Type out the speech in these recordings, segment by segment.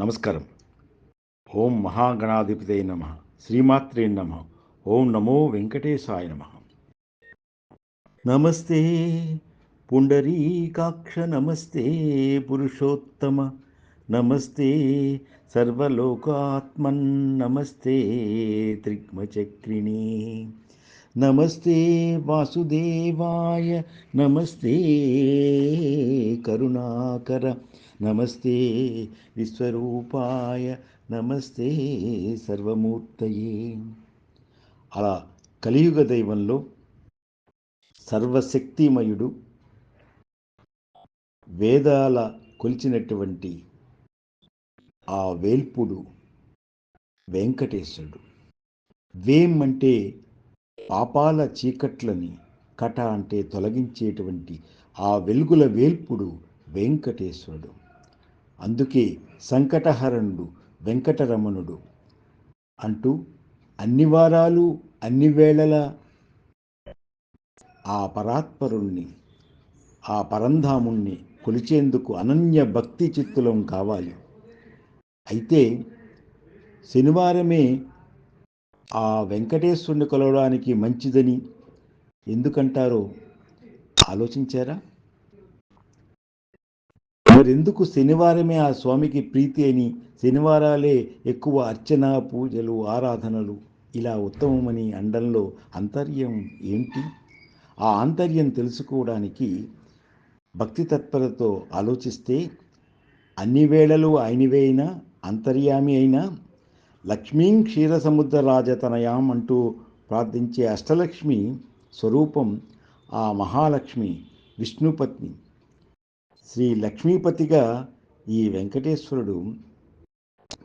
నమస్కారం. ఓం మహాగణాధిపతి నమ. శ్రీమాత్రే నమ. ఓం నమో వెంకటేశాయ నమ. నమస్తే పుండరీకాక్ష నమస్తే పురుషోత్తమ. నమస్తే సర్వలోకాత్మన్ నమస్తే త్రిగ్మచక్రిణి. నమస్తే వాసుదేవాయ. నమస్తే కరుణాకర. నమస్తే విశ్వరూపాయ నమస్తే సర్వమూర్తయే. అలా కలియుగ దైవంలో సర్వశక్తిమయుడు వేదాల కొలిచినటువంటి ఆ వేల్పుడు వెంకటేశ్వరుడు. వేం అంటే పాపాల చీకట్లని కట అంటే తొలగించేటువంటి ఆ వెలుగుల వేల్పుడు వెంకటేశ్వరుడు. అందుకే సంకటహరణుడు వెంకటరమణుడు అంటూ అన్ని వారాలు అన్ని వేళల ఆ పరాత్పరుణ్ణి ఆ పరంధాముణ్ణి కొలిచేందుకు అనన్య భక్తి చిత్తులం కావాలి. అయితే శనివారమే ఆ వెంకటేశ్వరుని కొలవడానికి మంచిదని ఎందుకంటారో ఆలోచించారా? మరెందుకు శనివారమే ఆ స్వామికి ప్రీతి అని శనివారాలే ఎక్కువ అర్చన పూజలు ఆరాధనలు? ఇలా ఉత్తమమని అండంలో అంతర్యం ఏంటి? ఆ ఆంతర్యం తెలుసుకోవడానికి భక్తి తత్పరతో ఆలోచిస్తే అన్ని వేళలు ఆయనవే అయినా అంతర్యామి అయినా లక్ష్మీం క్షీరసముద్ర రాజతనయాం అంటూ ప్రార్థించే అష్టలక్ష్మి స్వరూపం ఆ మహాలక్ష్మి విష్ణుపత్ని. శ్రీ లక్ష్మీపతిగా ఈ వెంకటేశ్వరుడు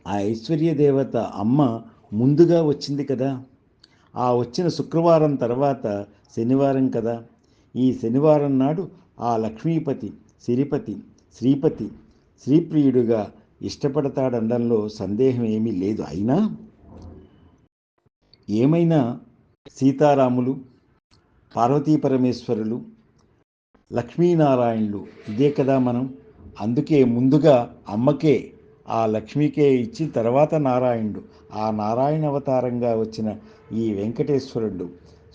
ఆ ఐశ్వర్య దేవత అమ్మ ముందుగా వచ్చింది కదా. ఆ వచ్చిన శుక్రవారం తర్వాత శనివారం కదా. ఈ శనివారం నాడు ఆ లక్ష్మీపతి సిరిపతి శ్రీపతి శ్రీప్రియుడుగా ఇష్టపడతాడనడంలో సందేహం ఏమీ లేదు అయినా? ఏమైనా సీతారాములు పార్వతీ పరమేశ్వరులు లక్ష్మీనారాయణులు. ఇదే కదా మనం. అందుకే ముందుగా అమ్మకే ఆ లక్ష్మికే ఇచ్చి తర్వాత నారాయణుడు. ఆ నారాయణ అవతారంగా వచ్చిన ఈ వెంకటేశ్వరుడు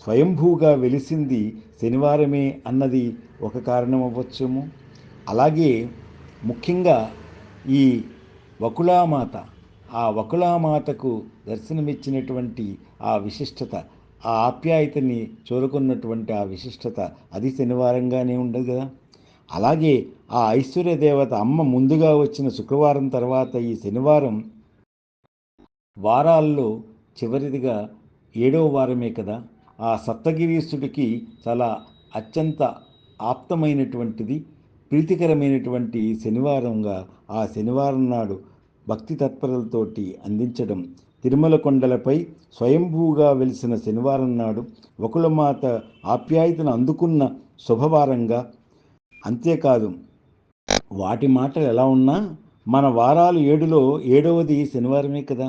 స్వయంభూగా వెలిసింది శనివారమే అన్నది ఒక కారణం అవ్వచ్చేమో. అలాగే ముఖ్యంగా ఈ వకులామాత ఆ వకులామాతకు దర్శనమిచ్చినటువంటి ఆ విశిష్టత ఆ ఆప్యాయతని చూరుకున్నటువంటి ఆ విశిష్టత అది శనివారంగానే ఉండదు కదా. అలాగే ఆ ఐశ్వర్య దేవత అమ్మ ముందుగా వచ్చిన శుక్రవారం తర్వాత ఈ శనివారం వారాల్లో చివరిదిగా ఏడవ వారమే కదా. ఆ సప్తగిరీశుడికి చాలా అత్యంత ఆప్తమైనటువంటిది ప్రీతికరమైనటువంటి శనివారంగా ఆ శనివారం నాడు భక్తి తత్పరలతోటి అందించడం తిరుమల కొండలపై స్వయంభూగా వెలిసిన శనివారం నాడు వకులమాత ఆప్యాయతను అందుకున్న శుభవారంగా. అంతేకాదు వాటి మాటలు ఎలా ఉన్నా మన వారాలు ఏడులో ఏడవది శనివారమే కదా.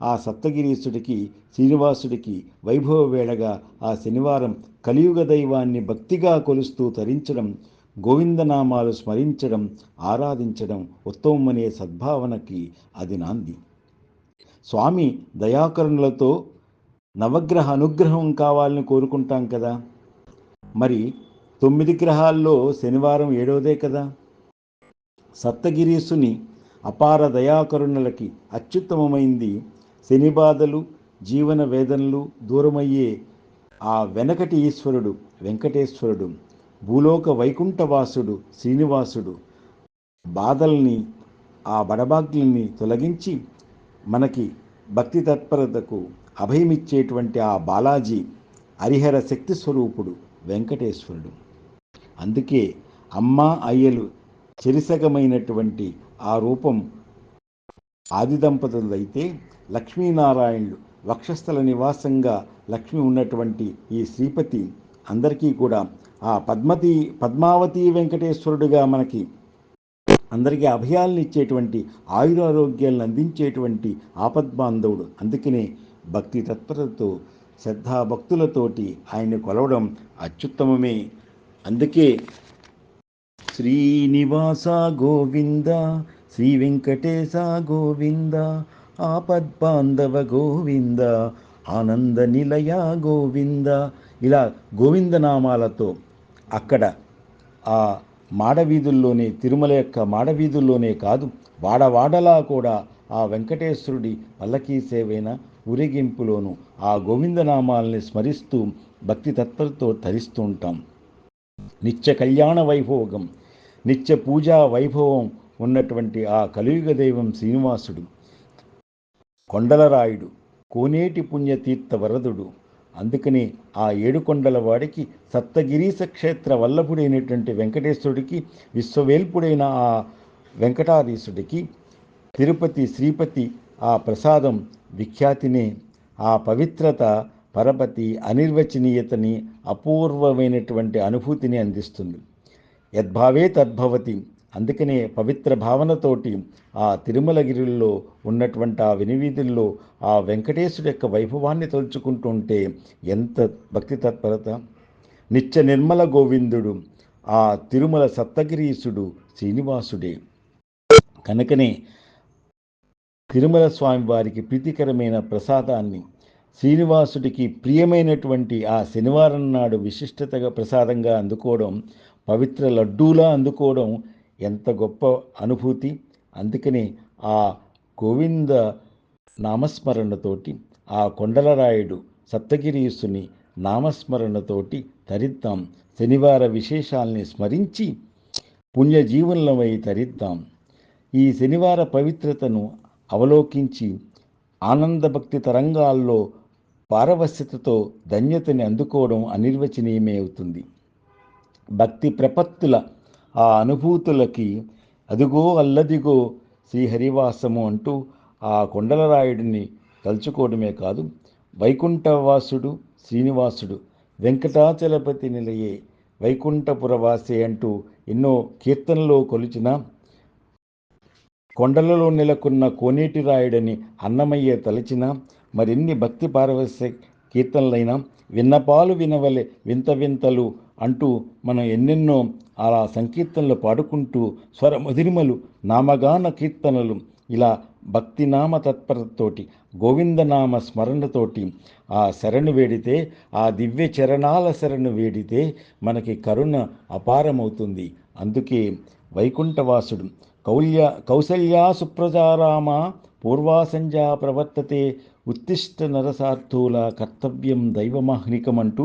ఆ సప్తగిరీశుడికి శ్రీనివాసుడికి వైభవ వేళగా ఆ శనివారం కలియుగ దైవాన్ని భక్తిగా కొలుస్తూ తరించడం గోవిందనామాలు స్మరించడం ఆరాధించడం ఉత్తమమనే సద్భావనకి అది నాంది స్వామి దయాకరుణులతో నవగ్రహ అనుగ్రహం కావాలని కోరుకుంటాం కదా. మరి తొమ్మిది గ్రహాల్లో శనివారం ఏడవదే కదా. సప్తగిరీసుని అపార దయాకరుణులకి అత్యుత్తమమైంది శని బాధలు జీవన వేదనలు దూరమయ్యే ఆ వెనకటి ఈశ్వరుడు వెంకటేశ్వరుడు భూలోక వైకుంఠవాసుడు శ్రీనివాసుడు బాధల్ని ఆ బడబాగ్యుల్ని తొలగించి మనకి భక్తి తత్పరతకు అభయమిచ్చేటువంటి ఆ బాలాజీ హరిహర శక్తి స్వరూపుడు వెంకటేశ్వరుడు. అందుకే అమ్మ అయ్యలు చెరిసగమైనటువంటి ఆ రూపం ఆది దంపతులైతే లక్ష్మీనారాయణులు వక్షస్థల నివాసంగా లక్ష్మి ఉన్నటువంటి ఈ శ్రీపతి అందరికీ కూడా ఆ పద్మతి పద్మావతి వెంకటేశ్వరుడుగా మనకి అందరికీ అభయాలను ఇచ్చేటువంటి ఆయురారోగ్యాలను అందించేటువంటి ఆపద్బాంధవుడు. అందుకనే భక్తి తత్పరతో శ్రద్ధాభక్తులతోటి ఆయన కొలవడం అత్యుత్తమమే. అందుకే శ్రీనివాస గోవింద శ్రీ వెంకటేశ గోవింద ఆపద్బాంధవ గోవింద ఆనంద నిలయ గోవింద ఇలా గోవిందనామాలతో అక్కడ ఆ మాడవీధుల్లోనే తిరుమల యొక్క మాడవీధుల్లోనే కాదు వాడవాడలా కూడా ఆ వెంకటేశ్వరుడి పల్లకీ సేవైన ఊరేగింపులోనూ ఆ గోవిందనామాల్ని స్మరిస్తూ భక్తి తత్పరతో తరిస్తూ ఉంటాం. నిత్య కళ్యాణ వైభోగం నిత్య పూజా వైభవం ఉన్నటువంటి ఆ కలియుగ దైవం శ్రీనివాసుడు కొండలరాయుడు కోనేటి పుణ్యతీర్థ వరదుడు అందుకని ఆ ఏడుకొండల వాడికి సప్తగిరీశ క్షేత్ర వల్లభుడైనటువంటి వెంకటేశ్వరుడికి విశ్వవేల్పుడైన ఆ వెంకటాధీశుడికి తిరుపతి శ్రీపతి ఆ ప్రసాదం విఖ్యాతిని. ఆ పవిత్రత పరపతి అనిర్వచనీయతని అపూర్వమైనటువంటి అనుభూతిని అందిస్తుంది. యద్భావే తద్భవతి. అందుకనే పవిత్ర భావనతోటి ఆ తిరుమలగిరిలో ఉన్నటువంటి ఆ వినివీధుల్లో ఆ వెంకటేశుడు యొక్క వైభవాన్ని తలుచుకుంటుంటే ఎంత భక్తి తత్పరత. నిత్య నిర్మల గోవిందుడు ఆ తిరుమల సప్తగిరీసుడు శ్రీనివాసుడే. కనుకనే తిరుమల స్వామి వారికి ప్రీతికరమైన ప్రసాదాన్ని శ్రీనివాసుడికి ప్రియమైనటువంటి ఆ శనివారం నాడు విశిష్టతగా ప్రసాదంగా అందుకోవడం పవిత్ర లడ్డూలా అందుకోవడం ఎంత గొప్ప అనుభూతి. అందుకనే ఆ గోవింద నామస్మరణతోటి ఆ కొండలరాయుడు సప్తగిరీసుని నామస్మరణతోటి తరిద్దాం. శనివార విశేషాల్ని స్మరించి పుణ్యజీవనమై తరిద్దాం. ఈ శనివార పవిత్రతను అవలోకించి ఆనందభక్తి తరంగాల్లో పారవశ్యతతో ధన్యతని అందుకోవడం అనిర్వచనీయమే అవుతుంది. భక్తి ప్రపత్తుల ఆ అనుభూతులకి అదిగో అల్లదిగో శ్రీహరివాసము అంటూ ఆ కొండలరాయుడిని తలుచుకోవడమే కాదు వైకుంఠవాసుడు శ్రీనివాసుడు వెంకటాచలపతి నిలయే వైకుంఠపురవాసే అంటూ ఎన్నో కీర్తనలో కొలిచిన కొండలలో నెలకొన్న కోనేటి రాయుడని అన్నమయ్య తలచిన మరిన్ని భక్తి పారవస్య కీర్తనలైనా విన్నపాలు వినవలే వింత వింతలు అంటూ మనం ఎన్నెన్నో అలా సంకీర్తనలు పాడుకుంటూ స్వర మధురిమలు నామగాన కీర్తనలు ఇలా భక్తినామ తత్పరతోటి గోవిందనామ స్మరణతోటి ఆ శరణు వేడితే ఆ దివ్య చరణాల శరణు వేడితే మనకి కరుణ అపారమవుతుంది. అందుకే వైకుంఠవాసుడు కౌల్య కౌసల్యా సుప్రజారామ పూర్వాసంజా ప్రవర్తతే ఉత్తిష్ట నరసార్థుల కర్తవ్యం దైవమాహ్నికమంటూ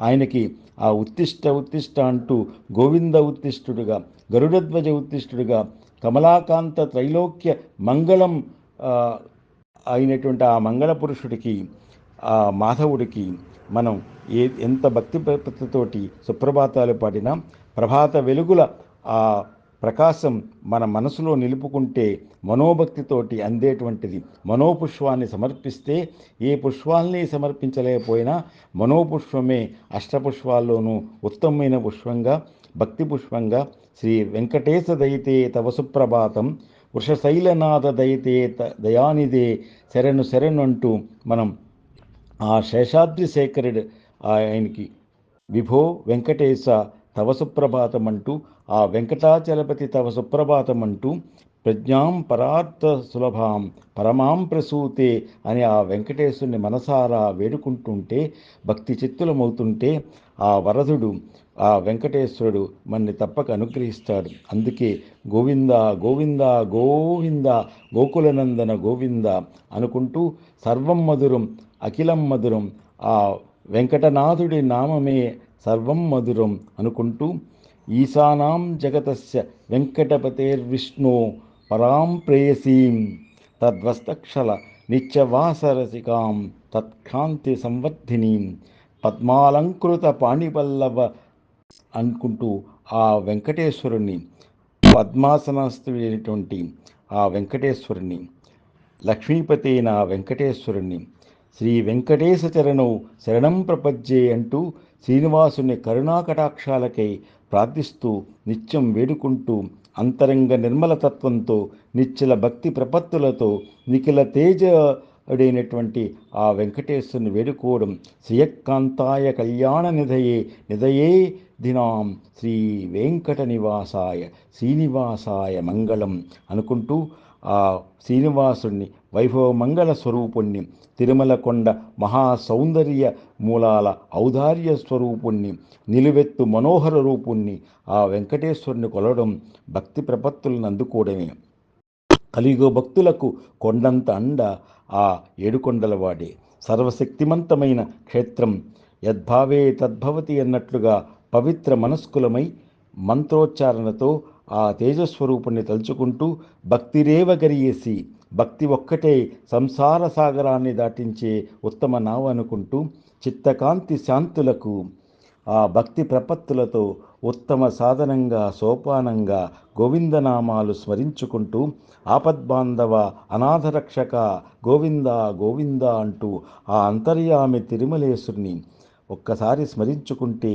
ఆయనకి ఆ ఉత్తిష్ట ఉత్తిష్ట అంటూ గోవింద ఉత్తిష్ఠుడుగా గరుడధ్వజ ఉత్తిష్ఠుడుగా కమలాకాంత త్రైలోక్య మంగళం అయినటువంటి ఆ మంగళ పురుషుడికి ఆ మాధవుడికి మనం ఏ ఎంత భక్తి ప్రపత్తితోటి సుప్రభాతాలు పాడినా ప్రభాత వెలుగుల ఆ ప్రకాశం మన మనసులో నిలుపుకుంటే మనోభక్తితోటి అందేటువంటిది. మనోపుష్పాన్ని సమర్పిస్తే ఏ పుష్పాల్ని సమర్పించలేకపోయినా మనోపుష్పమే అష్టపుష్పాల్లోనూ ఉత్తమమైన పుష్పంగా భక్తి పుష్పంగా శ్రీ వెంకటేశ దయితే తవ సుప్రభాతం వృషశైలనాథ దయితే దయానిదే శరణు శరణు అంటూ మనం ఆ శేషాద్రి శేఖరుడు ఆయనకి విభో వెంకటేశ తవ సుప్రభాతం అంటూ ఆ వెంకటాచలపతి తవ సుప్రభాతం అంటూ ప్రజ్ఞాం పరార్థ సులభాం పరమాం ప్రసూతే అని ఆ వెంకటేశ్వరుని మనసారా వేడుకుంటుంటే భక్తి చిత్తులమవుతుంటే ఆ వరదుడు ఆ వెంకటేశ్వరుడు మనని తప్పక అనుగ్రహిస్తాడు. అందుకే గోవింద గోవింద గోవింద గోకులనందన గోవింద అనుకుంటూ సర్వం మధురం అఖిలం మధురం ఆ వెంకటనాథుడి నామమే సర్వం మధురం అనుకుంటూ ఈశానాం జగతస్య వెంకటపతేర్విష్ణు పరాం ప్రేయసీం తద్వస్తక్షల నిత్యవాసరసికాం తత్కాంతి సంవర్ధినీం పద్మాలంకృత పాణిపల్లవ అనుకుంటూ ఆ వెంకటేశ్వరుని పద్మాసనస్తుడైనటువంటి ఆ వెంకటేశ్వరుని లక్ష్మీపతి అయిన వెంకటేశ్వరుని శ్రీ వెంకటేశ చరణం శరణం ప్రపజ్జే అంటూ శ్రీనివాసుని కరుణాకటాక్షాలకై ప్రార్థిస్తూ నిత్యం వేడుకుంటూ అంతరంగ నిర్మల తత్వంతో నిశ్చల భక్తి ప్రపత్తులతో నిఖిల తేజడైనటువంటి ఆ వెంకటేశ్వరుని వేడుకోవడం శ్రీయకాంతాయ కళ్యాణ నిధయే నిధయే దినాం శ్రీ వెంకట నివాసాయ శ్రీనివాసాయ మంగళం అనుకుంటూ ఆ శ్రీనివాసుణ్ణి వైభవమంగళ స్వరూపుణ్ణి తిరుమల కొండ మహా సౌందర్య మూలాల ఔదార్య స్వరూపుణ్ణి నిలువెత్తు మనోహర రూపుణ్ణి ఆ వెంకటేశ్వరుని కొలవడం భక్తి ప్రపత్తులను అందుకోవడమే. కలియుగ భక్తులకు కొండంత అండ ఆ ఏడుకొండలవాడే. సర్వశక్తిమంతమైన క్షేత్రం యద్భావే తద్భవతి అన్నట్లుగా పవిత్ర మనస్కులమై మంత్రోచ్చారణతో ఆ తేజస్వరూపుణ్ణి తలుచుకుంటూ భక్తిరేవ గరియేసి భక్తి ఒక్కటే సంసార సాగరాన్ని దాటించే ఉత్తమ నావ అనుకుంటూ చిత్తకాంతి శాంతులకు ఆ భక్తి ప్రపత్తులతో ఉత్తమ సాధనంగా సోపానంగా గోవిందనామాలు స్మరించుకుంటూ ఆపద్బాంధవ అనాథరక్షక గోవింద గోవింద అంటూ ఆ అంతర్యామి తిరుమలేశుని ఒక్కసారి స్మరించుకుంటే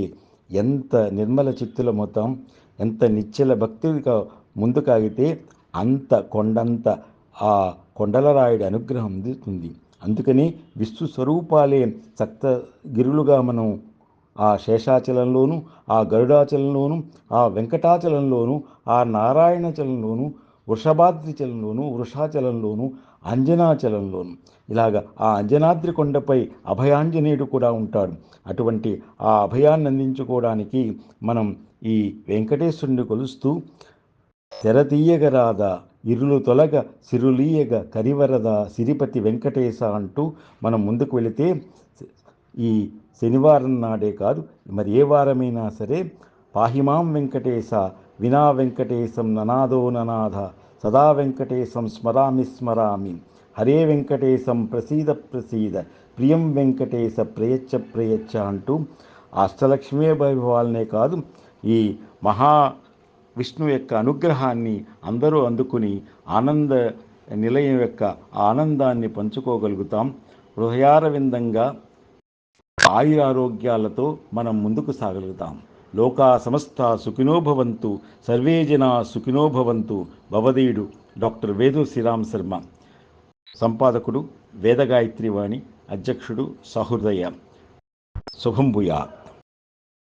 ఎంత నిర్మల చిత్తులమవుతాం ఎంత నిశ్చల భక్తుడిగా ముందుకాగితే అంత కొండంత ఆ కొండలరాయుడి అనుగ్రహం అందుతుంది. అందుకని విష్ణు స్వరూపాలే సప్తగిరులుగా మనం ఆ శేషాచలంలోను ఆ గరుడాచలంలోను ఆ వెంకటాచలంలోను ఆ నారాయణచలంలోను వృషభాద్రిచలంలోను వృషాచలంలోను అంజనాచలంలోను. ఇలాగ ఆ అంజనాద్రి కొండపై అభయాంజనేయుడు కూడా ఉంటాడు. అటువంటి ఆ అభయాన్ని అందించుకోవడానికి మనం ఈ వెంకటేశ్వరుని కొలుస్తూ తెరతీయగరాద ఇరులు తొలగ సిరులీయగ కరివరద సిరిపతి వెంకటేశ అంటూ మనం ముందుకు వెళితే ఈ శనివారం నాడే కాదు మరి ఏ వారమైనా సరే పాహిమాం వెంకటేశ వినా వెంకటేశం ననాదో ననాథ సదా వెంకటేశం స్మరామి స్మరామి హరే వెంకటేశం ప్రసీద ప్రసీద ప్రియం వెంకటేశ ప్రయచ్చ ప్రయచ్చ అంటూ అష్టలక్ష్మీ వైభవాలనే కాదు ఈ మహా విష్ణు యొక్క అనుగ్రహాన్ని అందరూ అందుకుని ఆనంద నిలయం యొక్క ఆనందాన్ని పంచుకోగలుగుతాం. హృదయారవిందంగా ఆయురారోగ్యాలతో మనం ముందుకు సాగలుగుతాం. లోకా సమస్త సుఖినోభవంతు సర్వే జనా సుఖినోభవంతు భవదీయుడు డాక్టర్ వేదు శ్రీరామ్ శర్మ. సంపాదకుడు వేదగాయత్రి వాణి అధ్యక్షుడు సహృదయ. శుభం